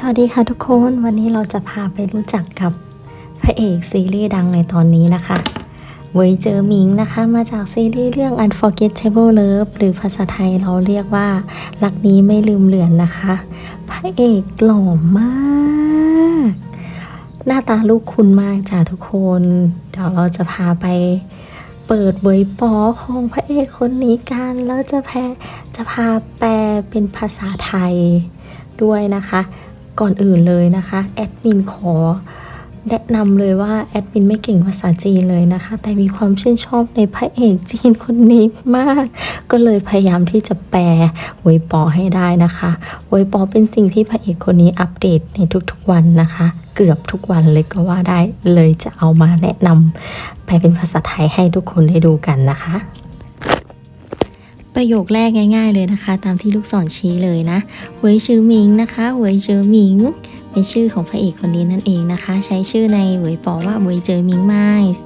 สวัสดีค่ะทุกคนวันนี้เราจะพาไปรู้จักกับพระเอกซีรีส์ดังในตอนนี้นะคะ เวยเจอมิงนะคะมาจากซีรีส์เรื่อง Unforgettable Love หรือภาษาไทยเราเรียกว่ารักนี้ไม่ลืมเลือนนะคะ พระเอกหล่อมาก หน้าตาลูกคุณมากจ้ะทุกคน เดี๋ยวเราจะพาไปเปิดเวยปอของพระเอกคนนี้กันแล้วจะแพจะพาแปลเป็นภาษาไทยด้วยนะคะ ก่อนอื่นเลยนะคะแอดมินขอแนะนำเลยว่าแอดมินไม่เก่งภาษาจีนเลยนะคะ แต่มีความชื่นชอบในพระเอกจีนคนนี้มาก ก็เลยพยายามที่จะแปลเวยปอให้ได้นะคะเวยปอเป็นสิ่งที่พระเอกคนนี้อัปเดตในทุกๆวันนะคะ เกือบทุกวันเลยก็ว่าได้เลยจะเอามาแนะนำไปเป็นภาษาไทยให้ทุกคนได้ดูกันนะคะ ประโยคแรกง่ายๆเลยนะคะ ตามที่ลูกศรชี้เลยนะเวยชื่อมิงนะคะเวยเจอหมิงเป็นชื่อของพระเอกคนนี้นั่นเองนะคะ ใช้ชื่อในเวยปอว่าเวยเจอหมิงไมส์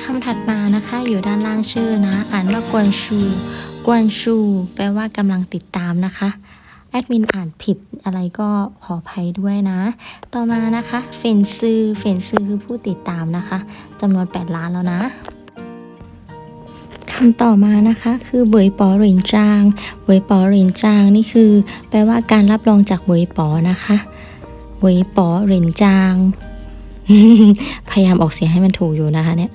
คำถัดมานะคะอยู่ด้านล่างชื่อนะ อ่านว่ากวนชู กวนชู แปลว่ากำลังติดตามนะคะแอดมินอ่านผิดอะไรก็ขออภัยด้วยนะ ต่อมานะคะ เฟนซือเฟนซือคือผู้ติดตามนะคะจำนวน 8 ล้านแล้วนะ คำต่อมานะคะคือเบยปอเหรินจางเบยปอเหรินจางนี่คือ แปลว่าการรับรองจากเบยปอนะคะเบยปอเหรินจาง พยายามออกเสียงให้มันถูกอยู่นะคะเนี่ย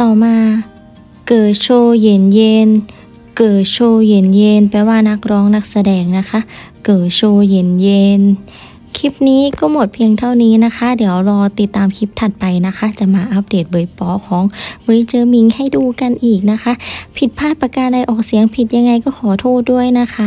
ต่อมา เกิดโชเย็นเย็น เกิดโชเย็นเย็นแปลว่านักร้องนักแสดงนะคะ เกิดโชเย็นเย็น คลิปนี้ก็หมดเพียงเท่านี้นะคะ เดี๋ยวรอติดตามคลิปถัดไปนะคะ จะมาอัปเดตเบยปอของเบยเจอมิงให้ดูกันอีกนะคะ ผิดพลาดประการใดออกเสียงผิดยังไงก็ขอโทษด้วยนะคะ